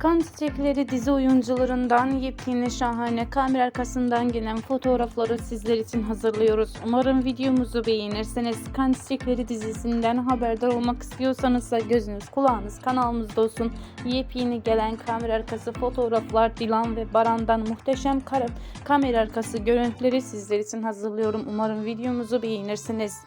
Kan Çiçekleri dizi oyuncularından yepyeni şahane kamera arkasından gelen fotoğrafları sizler için hazırlıyoruz. Umarım videomuzu beğenirsiniz. Kan Çiçekleri dizisinden haberdar olmak istiyorsanız da gözünüz kulağınız kanalımızda olsun. Yepyeni gelen kamera arkası fotoğraflar Dilan ve Baran'dan muhteşem kamera arkası görüntüleri sizler için hazırlıyorum. Umarım videomuzu beğenirsiniz.